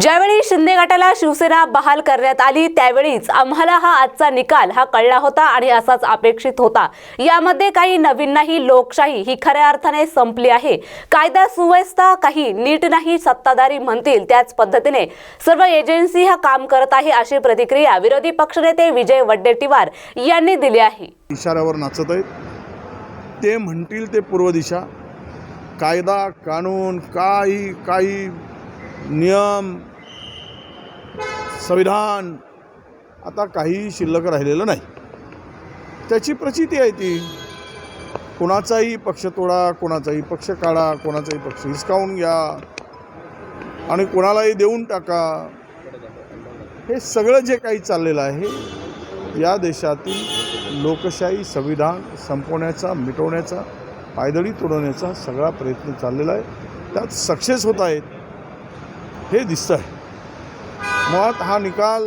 ज्यावेळी शिंदे गटाला शिवसेना बहाल करण्यात आली त्यावेळीच आम्हाला हा आजचा निकाल हा कळला होता आणि असाच अपेक्षित होता. यामध्ये काही नवीन नाही लोकशाही ही खऱ्या अर्थाने संपली आहे. कायदा सुव्यवस्था काही नीट नाही सत्ताधारी म्हणतील त्याच पद्धतीने. सर्व एजन्सी हा काम करत आहे अशी प्रतिक्रिया विरोधी पक्षनेते विजय वड्डेटीवार यांनी दिली आहे. इशाऱ्यावर नाचत आहेत. ते म्हणतील ते पूर्व दिशा. कायदा कानून काही काही नियम संविधान आता काही शिल्लक राहिलेलं नाही. त्याची प्रचिती आहे ती. कोणाचाही पक्ष तोडा कोणाचाही पक्ष काढा कोणाचाही पक्ष हिसकावून घ्या आणि कोणालाही देऊन टाका. हे सगळं जे काही चाललेलं आहे या देशातील लोकशाही संविधान संपवण्याचा मिटवण्याचा पायदळी तोडवण्याचा सगळा प्रयत्न चाललेला आहे. त्यात सक्सेस होत आहेत. हे दिसतं आहे मुळात हा निकाल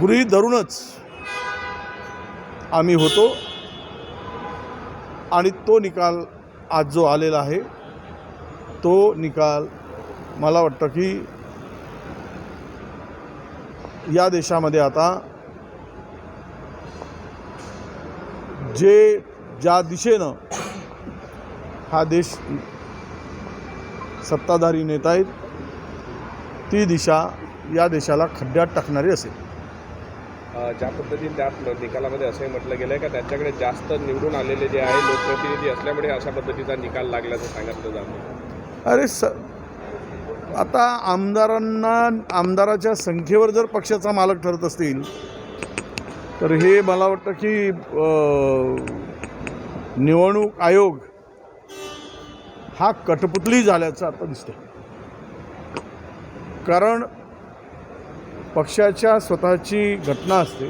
गृहीत धरूनच आम्ही होतो आणि तो निकाल आज जो आलेला आहे तो निकाल मला वाटतं की या देशामध्ये आता जे ज्या दिशेनं हा देश सत्ताधारी नेत आहेत ती दिशा या देशाला खड्ड्यात टाकणारी असेल. ज्या पद्धतीने त्या निकालामध्ये असंही म्हटलं गेलं आहे का त्यांच्याकडे जास्त निवडून आलेले जे आहे लोकप्रतिनिधी असल्यामुळे अशा पद्धतीचा निकाल लागल्याचं सांगितलं जातं अरे स आता आमदारांना आमदाराच्या संख्येवर जर पक्षाचा मालक ठरत असतील तर हे मला वाटतं की निवडणूक आयोग हा कठपुतली झाल्याचं आता दिसतं कारण पक्षाच्या स्वतःची घटना असते.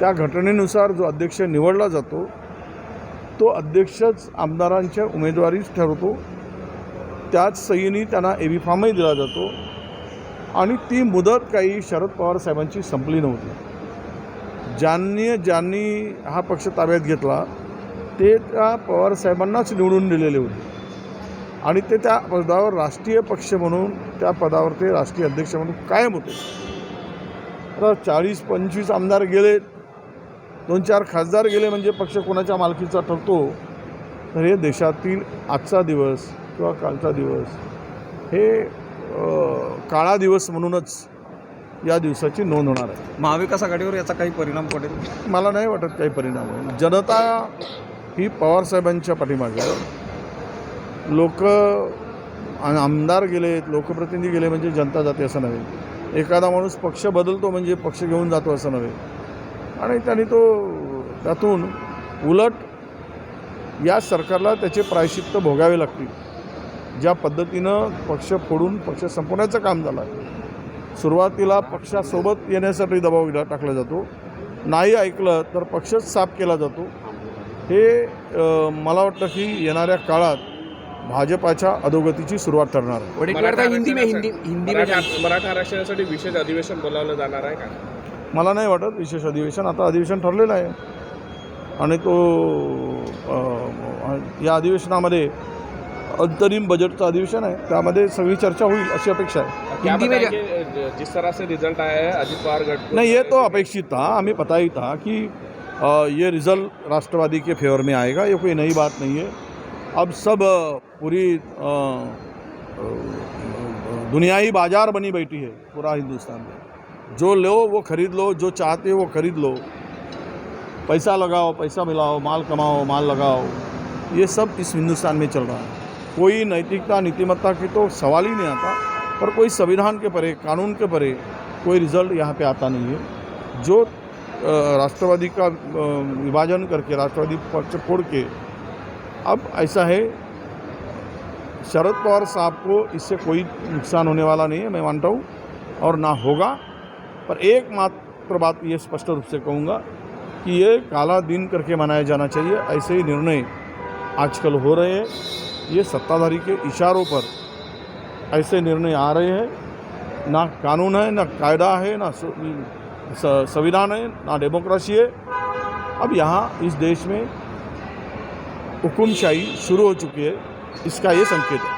त्या घटनेनुसार जो अध्यक्ष निवडला जातो तो अध्यक्षच आमदारांच्या उमेदवारीच ठरवतो. त्याच सहीने त्यांना ए बी फॉर्मही दिला जातो. आणि ती मुदत काही शरद पवार साहेबांची संपली नव्हती. ज्यांनी ज्यांनी हा पक्ष ताब्यात घेतला ते त्या पवार साहेबांनाच निवडून दिलेले होते. आणि ते त्या पदावर राष्ट्रीय पक्ष म्हणून त्या पदावर ते राष्ट्रीय अध्यक्ष म्हणून कायम होते. आता चाळीस पंचवीस आमदार गेले दोन चार खासदार गेले म्हणजे पक्ष कोणाच्या मालकीचा ठरतो? तर हे देशातील आजचा दिवस किंवा कालचा दिवस हे काळा दिवस म्हणूनच या दिवसाची नोंद होणार आहे. महाविकास आघाडीवर याचा काही परिणाम पडेल? मला नाही वाटत काही परिणाम होईल. जनता ही पवारसाहेबांच्या पाठीमागे. लोक आमदार गेलेत लोकप्रतिनिधी गेले म्हणजे जनता जाते असं नव्हे. एखादा माणूस पक्ष बदलतो म्हणजे पक्ष घेऊन जातो असं नव्हे. आणि त्यांनी तो त्यातून उलट या सरकारला त्याचे प्रायश्चित्त भोगावे लागतील. ज्या पद्धतीनं पक्ष फोडून पक्ष संपवण्याचं काम झालं. सुरुवातीला पक्षासोबत येण्यासाठी दबाव दिला- टाकला जातो. नाही ऐकलं तर पक्षच साफ केला जातो. हे मला वाटतं की येणाऱ्या काळात भाजपाच्या अधोगतीची सुरुवात ठरणार हिंदी में हिंदी हिंदी में मराठा आरक्षणासाठी विशेष अधिवेशन बोलावलं जाणार आहे का? मला नाही वाटत विशेष अधिवेशन. आता अधिवेशन ठरलेलं आहे. आणि तो या अधिवेशनामध्ये अंतरिम बजेटचं अधिवेशन आहे. त्यामध्ये सगळी चर्चा होईल अशी अपेक्षा आहे. हिंदी में जिस तरह से रिजल्ट आया है अजित पवार गट को- नहीं ये तो अपेक्षित था. हमें पता ही था कि ये रिज़ल्ट राष्ट्रवादी के फेवर में आएगा. ये कोई नई बात नहीं है. अब सब पूरी दुनिया ही बाज़ार बनी बैठी है पूरा हिंदुस्तान में। जो लो, वो खरीद लो, जो चाहते हो वो खरीद लो। पैसा लगाओ, पैसा मिलाओ, माल कमाओ, माल लगाओ। ये सब इस हिंदुस्तान में चल रहा है। कोई नैतिकता, नीतिमत्ता की तो सवाल ही नहीं आता, पर कोई संविधान के परे, कानून के परे कोई रिज़ल्ट यहाँ पे आता नहीं है। जो राष्ट्रवादी का विभाजन करके, राष्ट्रवादी पक्ष फोड़ के अब ऐसा है, शरद पवार साहब को इससे कोई नुकसान होने वाला नहीं है, मैं मानता हूँ, और ना होगा। पर एक मात्र बात ये स्पष्ट रूप से कहूँगा कि ये काला दिन करके मनाया जाना चाहिए, ऐसे ही निर्णय आजकल हो रहे हैं। ये सत्ताधारी के इशारों पर ऐसे निर्णय आ रहे हैं। ना कानून है, ना कायदा है, ना संविधान है, ना डेमोक्रेसी है। अब यहाँ इस देश में हुकुमशाही शुरू हो चुकी है इसका ये संकेत है।